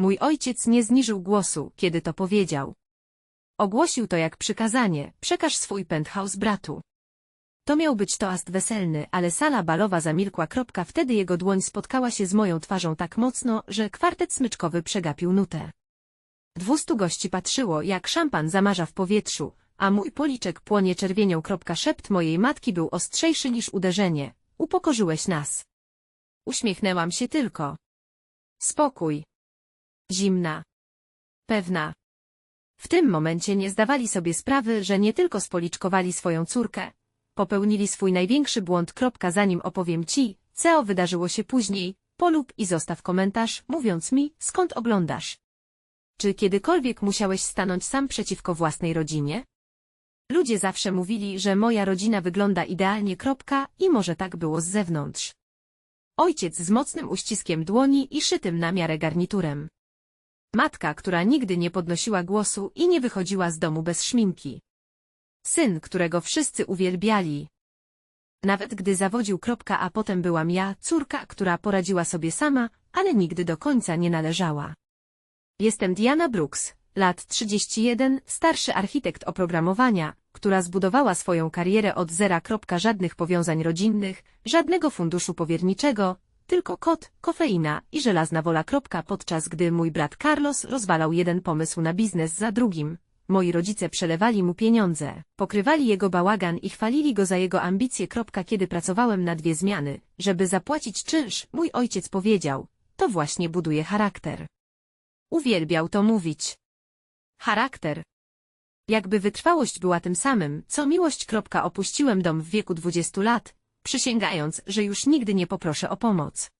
Mój ojciec nie zniżył głosu, kiedy to powiedział. Ogłosił to jak przykazanie, przekaż swój penthouse bratu. To miał być toast weselny, ale sala balowa zamilkła. Kropka. Wtedy jego dłoń spotkała się z moją twarzą tak mocno, że kwartet smyczkowy przegapił nutę. Dwustu gości patrzyło, jak szampan zamarza w powietrzu, a mój policzek płonie czerwienią. Kropka. Szept mojej matki był ostrzejszy niż uderzenie. Upokorzyłeś nas. Uśmiechnęłam się tylko. Spokój. Zimna. Pewna. W tym momencie nie zdawali sobie sprawy, że nie tylko spoliczkowali swoją córkę, popełnili swój największy błąd. Kropka, zanim opowiem ci, co wydarzyło się później, polub i zostaw komentarz, mówiąc mi, skąd oglądasz. Czy kiedykolwiek musiałeś stanąć sam przeciwko własnej rodzinie? Ludzie zawsze mówili, że moja rodzina wygląda idealnie. Kropka, I może tak było z zewnątrz. Ojciec z mocnym uściskiem dłoni i szytym na miarę garniturem. Matka, która nigdy nie podnosiła głosu i nie wychodziła z domu bez szminki. Syn, którego wszyscy uwielbiali. Nawet gdy zawodził kropka, a potem byłam ja, córka, która poradziła sobie sama, ale nigdy do końca nie należała. Jestem Diana Brooks, lat 31, starszy architekt oprogramowania, która zbudowała swoją karierę od zera. Żadnych powiązań rodzinnych, żadnego funduszu powierniczego, tylko kot, kofeina i żelazna wola. Podczas gdy mój brat Carlos rozwalał jeden pomysł na biznes za drugim, moi rodzice przelewali mu pieniądze, pokrywali jego bałagan i chwalili go za jego ambicje. Kiedy pracowałem na dwie zmiany, żeby zapłacić czynsz, mój ojciec powiedział, to właśnie buduje charakter. Uwielbiał to mówić. Charakter. Jakby wytrwałość była tym samym, co miłość. Opuściłem dom w wieku 20 lat, przysięgając, że już nigdy nie poproszę o pomoc.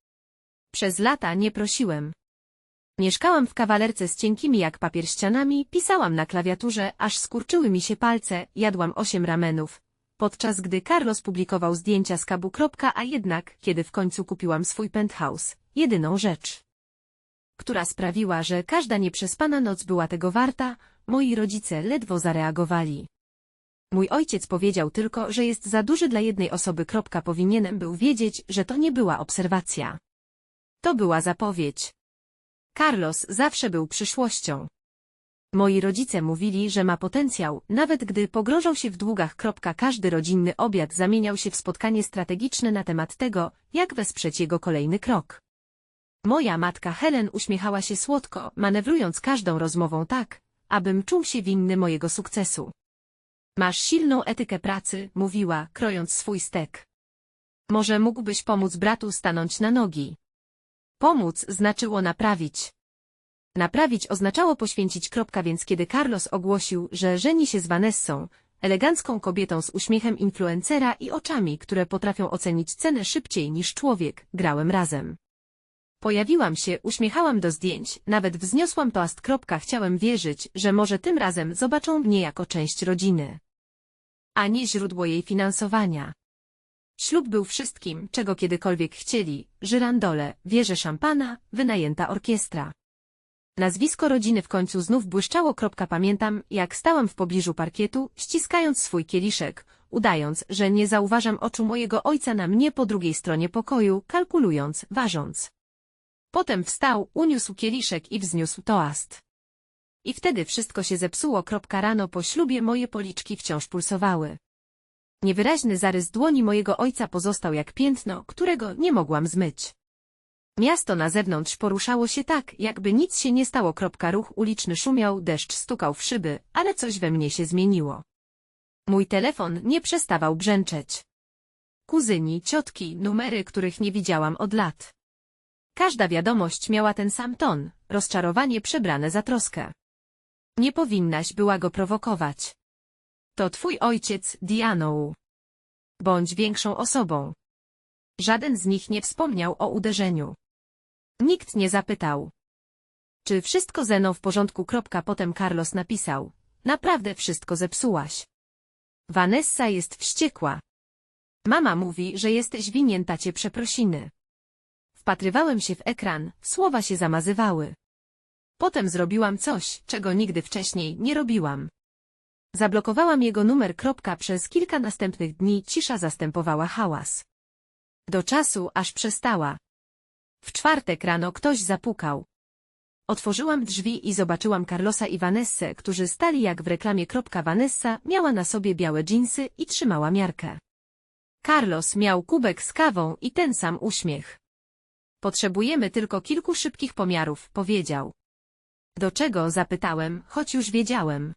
Przez lata nie prosiłem. Mieszkałam w kawalerce z cienkimi jak papier ścianami, pisałam na klawiaturze, aż skurczyły mi się palce, jadłam osiem ramenów. Podczas gdy Carlos publikował zdjęcia z kabu. A jednak, kiedy w końcu kupiłam swój penthouse, jedyną rzecz, która sprawiła, że każda nieprzespana noc była tego warta, moi rodzice ledwo zareagowali. Mój ojciec powiedział tylko, że jest za duży dla jednej osoby. Powinienem był wiedzieć, że to nie była obserwacja. To była zapowiedź. Carlos zawsze był przyszłością. Moi rodzice mówili, że ma potencjał, nawet gdy pogrążał się w długach. Każdy rodzinny obiad zamieniał się w spotkanie strategiczne na temat tego, jak wesprzeć jego kolejny krok. Moja matka Helen uśmiechała się słodko, manewrując każdą rozmową tak, abym czuł się winny mojego sukcesu. Masz silną etykę pracy, mówiła, krojąc swój stek. Może mógłbyś pomóc bratu stanąć na nogi. Pomóc znaczyło naprawić. Naprawić oznaczało poświęcić kropka, więc kiedy Carlos ogłosił, że żeni się z Vanessą, elegancką kobietą z uśmiechem influencera i oczami, które potrafią ocenić cenę szybciej niż człowiek, grałem razem. Pojawiłam się, uśmiechałam do zdjęć, nawet wzniosłam toast. Chciałem wierzyć, że może tym razem zobaczą mnie jako część rodziny. A nie źródło jej finansowania. Ślub był wszystkim, czego kiedykolwiek chcieli, żyrandole, wieże szampana, wynajęta orkiestra. Nazwisko rodziny w końcu znów błyszczało. Pamiętam, jak stałam w pobliżu parkietu, ściskając swój kieliszek, udając, że nie zauważam oczu mojego ojca na mnie po drugiej stronie pokoju, kalkulując, ważąc. Potem wstał, uniósł kieliszek i wzniósł toast. I wtedy wszystko się zepsuło. Rano po ślubie moje policzki wciąż pulsowały. Niewyraźny zarys dłoni mojego ojca pozostał jak piętno, którego nie mogłam zmyć. Miasto na zewnątrz poruszało się tak, jakby nic się nie stało. Ruch uliczny szumiał, deszcz stukał w szyby, ale coś we mnie się zmieniło. Mój telefon nie przestawał brzęczeć. Kuzyni, ciotki, numery, których nie widziałam od lat. Każda wiadomość miała ten sam ton, rozczarowanie przebrane za troskę. Nie powinnaś była go prowokować. To twój ojciec, Dianą. Bądź większą osobą. Żaden z nich nie wspomniał o uderzeniu. Nikt nie zapytał. Czy wszystko Zeno w porządku? Potem Carlos napisał. Naprawdę wszystko zepsułaś. Vanessa jest wściekła. Mama mówi, że jesteś winien tacie przeprosiny. Wpatrywałem się w ekran, słowa się zamazywały. Potem zrobiłam coś, czego nigdy wcześniej nie robiłam. Zablokowałam jego numer. Przez kilka następnych dni cisza zastępowała hałas. Do czasu, aż przestała. W czwartek rano ktoś zapukał. Otworzyłam drzwi i zobaczyłam Carlosa i Vanessę, którzy stali jak w reklamie. Vanessa miała na sobie białe dżinsy i trzymała miarkę. Carlos miał kubek z kawą i ten sam uśmiech. Potrzebujemy tylko kilku szybkich pomiarów, powiedział. Do czego zapytałem, choć już wiedziałem.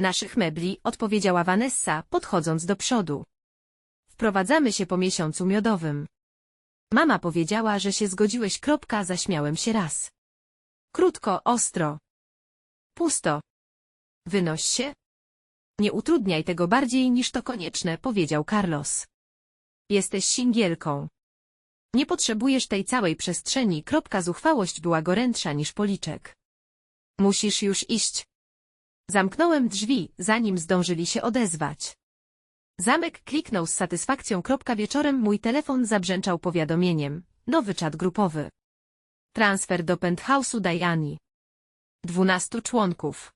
Naszych mebli, odpowiedziała Vanessa, podchodząc do przodu. Wprowadzamy się po miesiącu miodowym. Mama powiedziała, że się zgodziłeś. Kropka, zaśmiałem się raz. Krótko, ostro. Pusto. Wynoś się. Nie utrudniaj tego bardziej niż to konieczne, powiedział Carlos. Jesteś singielką. Nie potrzebujesz tej całej przestrzeni. Kropka zuchwałość była gorętsza niż policzek. Musisz już iść. Zamknąłem drzwi, zanim zdążyli się odezwać. Zamek kliknął z satysfakcją. Kropka wieczorem mój telefon zabrzęczał powiadomieniem. Nowy czat grupowy. Transfer do penthouse'u Diani. Dwunastu członków.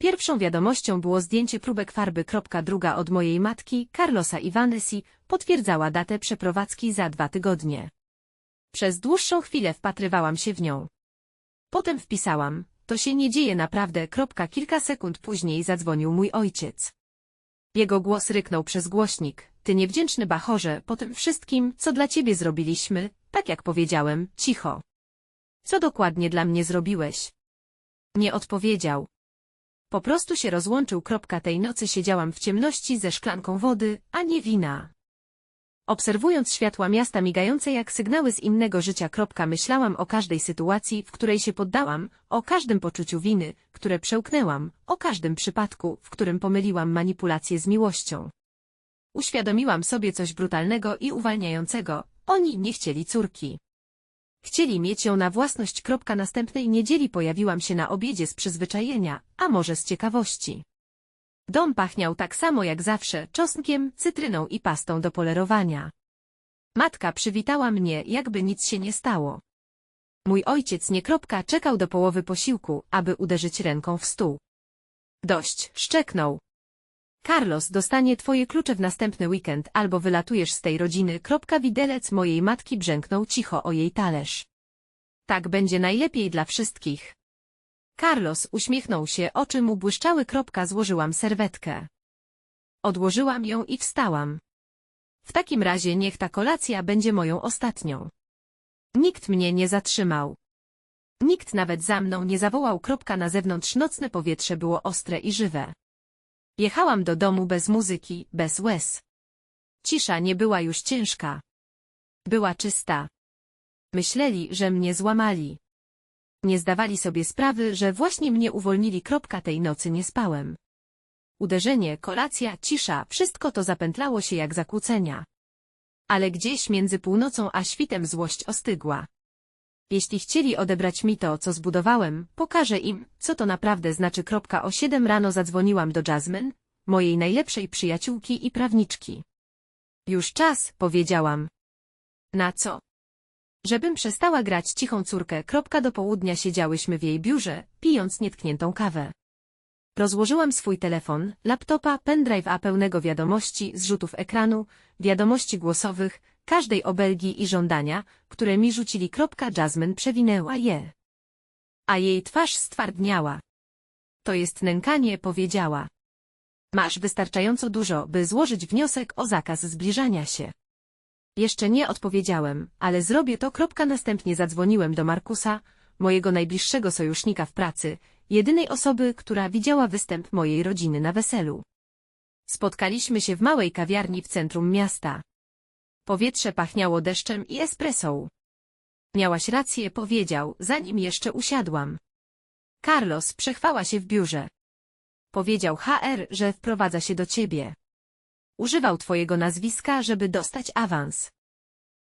Pierwszą wiadomością było zdjęcie próbek farby. Druga od mojej matki, Carlosa i Vanessy, potwierdzała datę przeprowadzki za dwa tygodnie. Przez dłuższą chwilę wpatrywałam się w nią. Potem wpisałam, to się nie dzieje naprawdę. Kilka sekund później zadzwonił mój ojciec. Jego głos ryknął przez głośnik. Ty niewdzięczny bachorze, po tym wszystkim, co dla ciebie zrobiliśmy, tak jak powiedziałem, cicho. Co dokładnie dla mnie zrobiłeś? Nie odpowiedział. Po prostu się rozłączył. Tej nocy siedziałam w ciemności ze szklanką wody, a nie wina. Obserwując światła miasta migające jak sygnały z innego życia. Myślałam o każdej sytuacji, w której się poddałam, o każdym poczuciu winy, które przełknęłam, o każdym przypadku, w którym pomyliłam manipulację z miłością. Uświadomiłam sobie coś brutalnego i uwalniającego. Oni nie chcieli córki. Chcieli mieć ją na własność. Następnej niedzieli pojawiłam się na obiedzie z przyzwyczajenia, a może z ciekawości. Dom pachniał tak samo jak zawsze, czosnkiem, cytryną i pastą do polerowania. Matka przywitała mnie, jakby nic się nie stało. Mój ojciec nie kropka czekał do połowy posiłku, aby uderzyć ręką w stół. Dość, szczeknął. Carlos dostanie twoje klucze w następny weekend albo wylatujesz z tej rodziny. Widelec mojej matki brzęknął cicho o jej talerz. Tak będzie najlepiej dla wszystkich. Carlos uśmiechnął się, oczy mu błyszczały. Złożyłam serwetkę. Odłożyłam ją i wstałam. W takim razie niech ta kolacja będzie moją ostatnią. Nikt mnie nie zatrzymał. Nikt nawet za mną nie zawołał. Na zewnątrz nocne powietrze było ostre i żywe. Jechałam do domu bez muzyki, bez łez. Cisza nie była już ciężka. Była czysta. Myśleli, że mnie złamali. Nie zdawali sobie sprawy, że właśnie mnie uwolnili. Kropka tej nocy nie spałem. Uderzenie, kolacja, cisza, wszystko to zapętlało się jak zakłócenia. Ale gdzieś między północą a świtem złość ostygła. Jeśli chcieli odebrać mi to, co zbudowałem, pokażę im, co to naprawdę znaczy. O siedem rano zadzwoniłam do Jasmine, mojej najlepszej przyjaciółki i prawniczki. Już czas, powiedziałam. Na co? Żebym przestała grać cichą córkę. Do południa siedziałyśmy w jej biurze, pijąc nietkniętą kawę. Rozłożyłam swój telefon, laptopa, pendrive a pełnego wiadomości, zrzutów ekranu, wiadomości głosowych, każdej obelgi i żądania, które mi rzucili. Jasmine przewinęła je. A jej twarz stwardniała. To jest nękanie, powiedziała. Masz wystarczająco dużo, by złożyć wniosek o zakaz zbliżania się. Jeszcze nie odpowiedziałem, ale zrobię to. Następnie zadzwoniłem do Markusa, mojego najbliższego sojusznika w pracy, jedynej osoby, która widziała występ mojej rodziny na weselu. Spotkaliśmy się w małej kawiarni w centrum miasta. Powietrze pachniało deszczem i espresą. Miałaś rację, powiedział, zanim jeszcze usiadłam. Carlos przechwała się w biurze. Powiedział HR, że wprowadza się do ciebie. Używał twojego nazwiska, żeby dostać awans.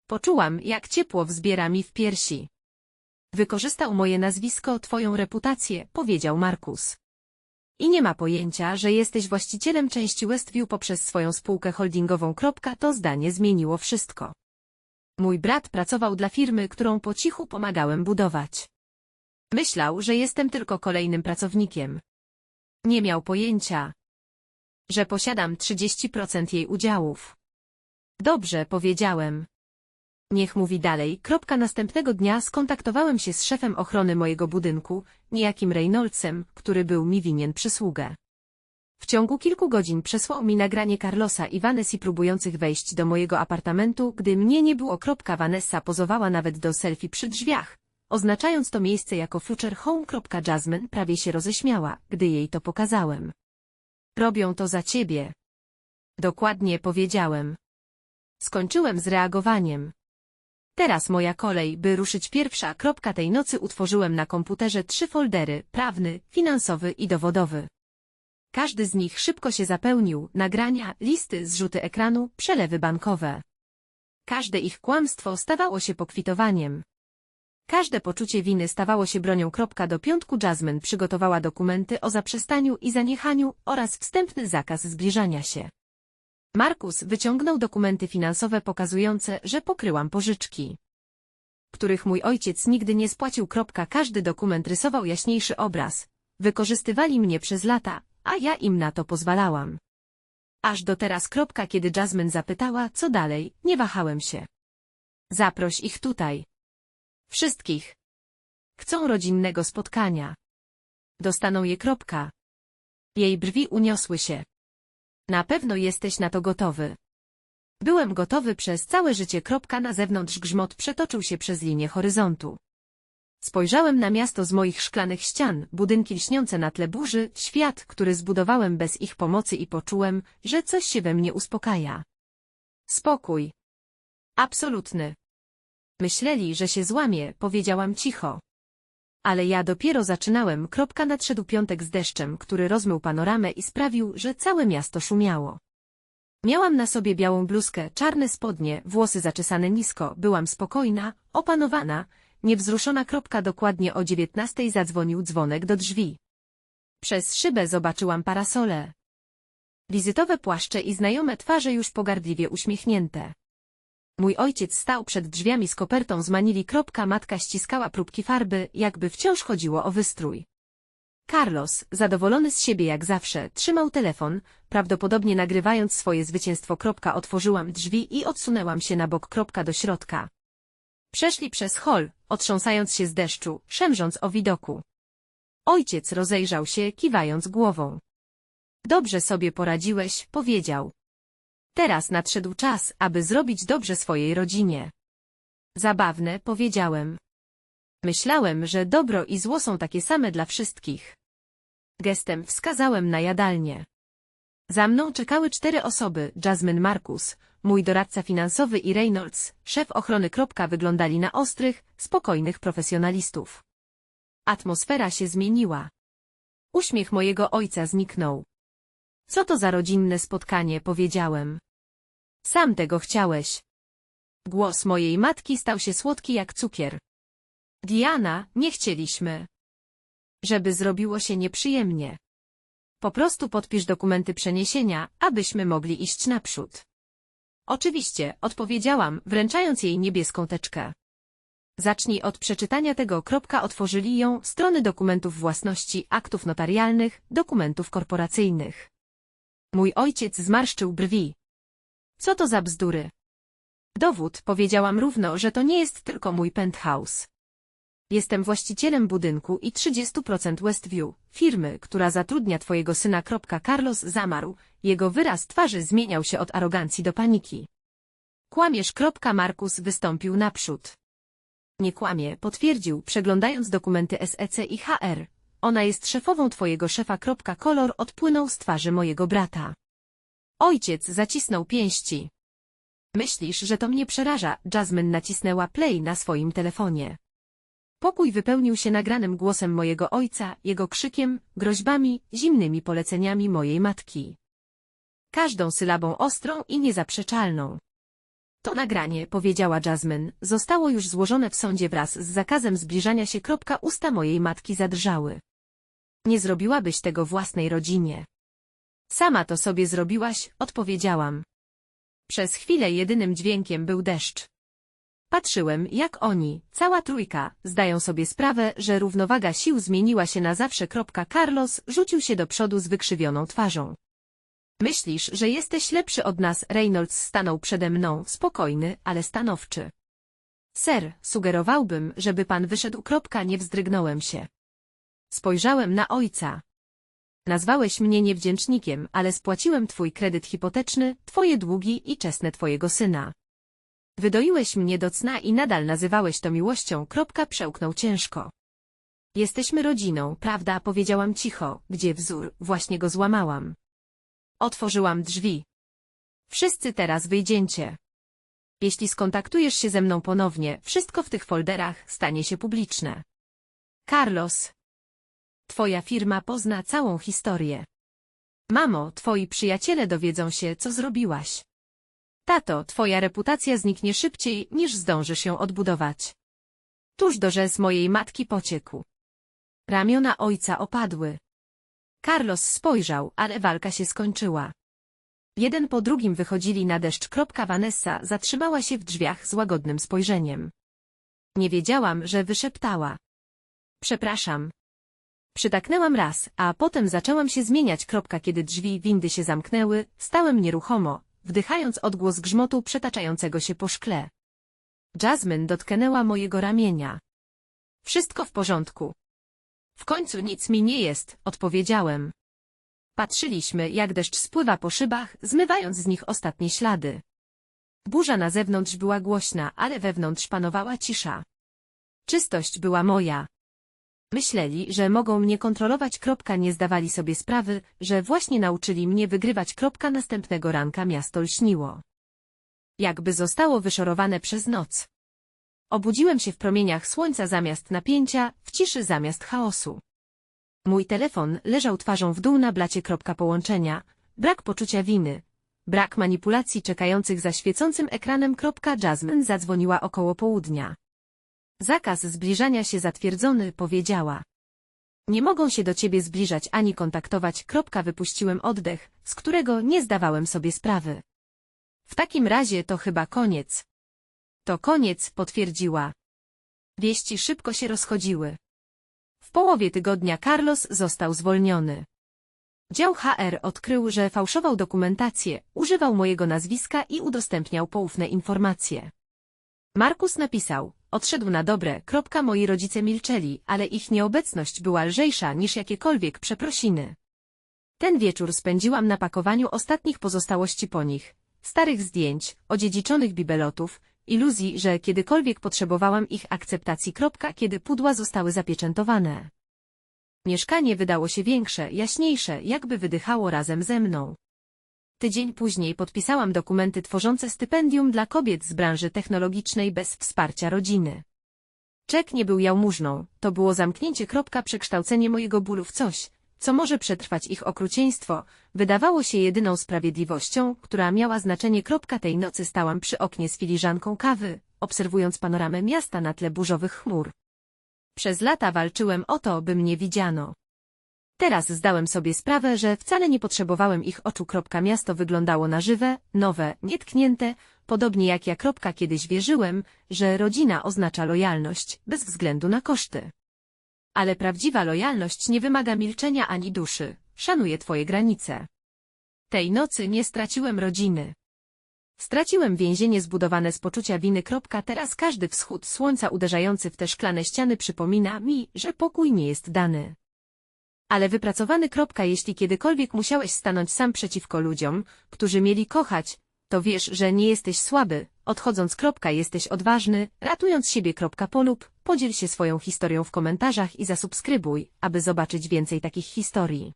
Poczułam, jak ciepło wzbiera mi w piersi. Wykorzystał moje nazwisko, twoją reputację, powiedział Markus. I nie ma pojęcia, że jesteś właścicielem części Westview poprzez swoją spółkę holdingową. To zdanie zmieniło wszystko. Mój brat pracował dla firmy, którą po cichu pomagałem budować. Myślał, że jestem tylko kolejnym pracownikiem. Nie miał pojęcia, że posiadam 30% jej udziałów. Dobrze, powiedziałem. Niech mówi dalej. Kropka następnego dnia skontaktowałem się z szefem ochrony mojego budynku, niejakim Reynoldsem, który był mi winien przysługę. W ciągu kilku godzin przesłał mi nagranie Carlosa i Vanessy próbujących wejść do mojego apartamentu, gdy mnie nie było. Kropka Vanessa pozowała nawet do selfie przy drzwiach, oznaczając to miejsce jako future home. Kropka Jasmine prawie się roześmiała, gdy jej to pokazałem. Robią to za ciebie. Dokładnie powiedziałem. Skończyłem z reagowaniem. Teraz moja kolej, by ruszyć pierwsza. Kropka tej nocy utworzyłem na komputerze trzy foldery, prawny, finansowy i dowodowy. Każdy z nich szybko się zapełnił, nagrania, listy, zrzuty ekranu, przelewy bankowe. Każde ich kłamstwo stawało się pokwitowaniem. Każde poczucie winy stawało się bronią. Do piątku Jasmine przygotowała dokumenty o zaprzestaniu i zaniechaniu oraz wstępny zakaz zbliżania się. Markus wyciągnął dokumenty finansowe pokazujące, że pokryłam pożyczki, których mój ojciec nigdy nie spłacił. Każdy dokument rysował jaśniejszy obraz. Wykorzystywali mnie przez lata, a ja im na to pozwalałam. Aż do teraz. Kiedy Jasmine zapytała, co dalej, nie wahałem się. Zaproś ich tutaj. Wszystkich. Chcą rodzinnego spotkania. Dostaną je. Jej brwi uniosły się. Na pewno jesteś na to gotowy. Byłem gotowy przez całe życie. Kropka na zewnątrz grzmot przetoczył się przez linię horyzontu. Spojrzałem na miasto z moich szklanych ścian, budynki lśniące na tle burzy, świat, który zbudowałem bez ich pomocy i poczułem, że coś się we mnie uspokaja. Spokój. Absolutny. Myśleli, że się złamie, powiedziałam cicho. Ale ja dopiero zaczynałem. Kropka nadszedł piątek z deszczem, który rozmył panoramę i sprawił, że całe miasto szumiało. Miałam na sobie białą bluzkę, czarne spodnie, włosy zaczesane nisko, byłam spokojna, opanowana, niewzruszona. Kropka dokładnie o dziewiętnastej zadzwonił dzwonek do drzwi. Przez szybę zobaczyłam parasole. Wizytowe płaszcze i znajome twarze już pogardliwie uśmiechnięte. Mój ojciec stał przed drzwiami z kopertą z manili. Matka ściskała próbki farby, jakby wciąż chodziło o wystrój. Carlos, zadowolony z siebie jak zawsze, trzymał telefon, prawdopodobnie nagrywając swoje zwycięstwo. Otworzyłam drzwi i odsunęłam się na bok. Do środka. Przeszli przez hol, otrząsając się z deszczu, szemrząc o widoku. Ojciec rozejrzał się, kiwając głową. Dobrze sobie poradziłeś, powiedział. Teraz nadszedł czas, aby zrobić dobrze swojej rodzinie. Zabawne, powiedziałem. Myślałem, że dobro i zło są takie same dla wszystkich. Gestem wskazałem na jadalnię. Za mną czekały cztery osoby, Jasmine Marcus, mój doradca finansowy i Reynolds, szef ochrony. Wyglądali na ostrych, spokojnych profesjonalistów. Atmosfera się zmieniła. Uśmiech mojego ojca zniknął. Co to za rodzinne spotkanie, powiedziałem. Sam tego chciałeś. Głos mojej matki stał się słodki jak cukier. Diana, nie chcieliśmy. Żeby zrobiło się nieprzyjemnie. Po prostu podpisz dokumenty przeniesienia, abyśmy mogli iść naprzód. Oczywiście, odpowiedziałam, wręczając jej niebieską teczkę. Zacznij od przeczytania tego. Kropka otworzyli ją strony dokumentów własności, aktów notarialnych, dokumentów korporacyjnych. Mój ojciec zmarszczył brwi. Co to za bzdury? Dowód, powiedziałam równo, że to nie jest tylko mój penthouse. Jestem właścicielem budynku i 30% Westview, firmy, która zatrudnia twojego syna. Carlos zamarł, jego wyraz twarzy zmieniał się od arogancji do paniki. Kłamiesz. Markus wystąpił naprzód. Nie kłamie, potwierdził, przeglądając dokumenty SEC i HR. Ona jest szefową twojego szefa. Kolor odpłynął z twarzy mojego brata. Ojciec zacisnął pięści. Myślisz, że to mnie przeraża? Jasmine nacisnęła play na swoim telefonie. Pokój wypełnił się nagranym głosem mojego ojca, jego krzykiem, groźbami, zimnymi poleceniami mojej matki. Każdą sylabą ostrą i niezaprzeczalną. To nagranie, powiedziała Jasmine, zostało już złożone w sądzie wraz z zakazem zbliżania się. Usta mojej matki zadrżały. Nie zrobiłabyś tego własnej rodzinie. Sama to sobie zrobiłaś, odpowiedziałam. Przez chwilę jedynym dźwiękiem był deszcz. Patrzyłem, jak oni, cała trójka, zdają sobie sprawę, że równowaga sił zmieniła się na zawsze. Carlos rzucił się do przodu z wykrzywioną twarzą. Myślisz, że jesteś lepszy od nas? Reynolds stanął przede mną, spokojny, ale stanowczy. Ser, sugerowałbym, żeby pan wyszedł. Kropka, nie wzdrygnąłem się. Spojrzałem na ojca. Nazwałeś mnie niewdzięcznikiem, ale spłaciłem twój kredyt hipoteczny, twoje długi i czesne twojego syna. Wydoiłeś mnie do cna i nadal nazywałeś to miłością. Kropka przełknął ciężko. Jesteśmy rodziną, prawda? Powiedziałam cicho, gdzie wzór, właśnie go złamałam. Otworzyłam drzwi. Wszyscy teraz wyjdziecie. Jeśli skontaktujesz się ze mną ponownie, wszystko w tych folderach stanie się publiczne. Carlos. Twoja firma pozna całą historię. Mamo, twoi przyjaciele dowiedzą się, co zrobiłaś. Tato, twoja reputacja zniknie szybciej, niż zdążysz ją odbudować. Tuż do mojej matki pociekł. Ramiona ojca opadły. Carlos spojrzał, ale walka się skończyła. Jeden po drugim wychodzili na deszcz. Vanessa zatrzymała się w drzwiach z łagodnym spojrzeniem. Nie wiedziałam, że wyszeptała. Przepraszam. Przytaknęłam raz, a potem zaczęłam się zmieniać. Kropka, kiedy drzwi windy się zamknęły, stałem nieruchomo, wdychając odgłos grzmotu przetaczającego się po szkle. Jasmine dotknęła mojego ramienia. Wszystko w porządku. W końcu nic mi nie jest, odpowiedziałem. Patrzyliśmy, jak deszcz spływa po szybach, zmywając z nich ostatnie ślady. Burza na zewnątrz była głośna, ale wewnątrz panowała cisza. Czystość była moja. Myśleli, że mogą mnie kontrolować. Nie zdawali sobie sprawy, że właśnie nauczyli mnie wygrywać. Następnego ranka miasto lśniło. Jakby zostało wyszorowane przez noc. Obudziłem się w promieniach słońca zamiast napięcia, w ciszy zamiast chaosu. Mój telefon leżał twarzą w dół na blacie. Połączenia, brak poczucia winy, brak manipulacji czekających za świecącym ekranem. Jasmine zadzwoniła około południa. Zakaz zbliżania się zatwierdzony, powiedziała. Nie mogą się do ciebie zbliżać ani kontaktować. Kropka wypuściłem oddech, z którego nie zdawałem sobie sprawy. W takim razie to chyba koniec. To koniec, potwierdziła. Wieści szybko się rozchodziły. W połowie tygodnia Carlos został zwolniony. Dział HR odkrył, że fałszował dokumentację, używał mojego nazwiska i udostępniał poufne informacje. Markus napisał, odszedł na dobre, kropka moi rodzice milczeli, ale ich nieobecność była lżejsza niż jakiekolwiek przeprosiny. Ten wieczór spędziłam na pakowaniu ostatnich pozostałości po nich, starych zdjęć, odziedziczonych bibelotów, iluzji, że kiedykolwiek potrzebowałam ich akceptacji. Kropka, kiedy pudła zostały zapieczętowane. Mieszkanie wydało się większe, jaśniejsze, jakby wydychało razem ze mną. Tydzień później podpisałam dokumenty tworzące stypendium dla kobiet z branży technologicznej bez wsparcia rodziny. Czek nie był jałmużną, to było zamknięcie. Kropka, przekształcenie mojego bólu w coś, co może przetrwać ich okrucieństwo, wydawało się jedyną sprawiedliwością, która miała znaczenie. Kropka tej nocy stałam przy oknie z filiżanką kawy, obserwując panoramę miasta na tle burzowych chmur. Przez lata walczyłem o to, by mnie widziano. Teraz zdałem sobie sprawę, że wcale nie potrzebowałem ich oczu. Miasto wyglądało na żywe, nowe, nietknięte, podobnie jak ja. Kiedyś wierzyłem, że rodzina oznacza lojalność, bez względu na koszty. Ale prawdziwa lojalność nie wymaga milczenia ani duszy, szanuje twoje granice. Tej nocy nie straciłem rodziny. Straciłem więzienie zbudowane z poczucia winy. Teraz każdy wschód słońca uderzający w te szklane ściany przypomina mi, że pokój nie jest dany. Ale wypracowany. Kropka, jeśli kiedykolwiek musiałeś stanąć sam przeciwko ludziom, którzy mieli kochać, to wiesz, że nie jesteś słaby, odchodząc. Kropka, jesteś odważny, ratując siebie. Kropka, polub, podziel się swoją historią w komentarzach i zasubskrybuj, aby zobaczyć więcej takich historii.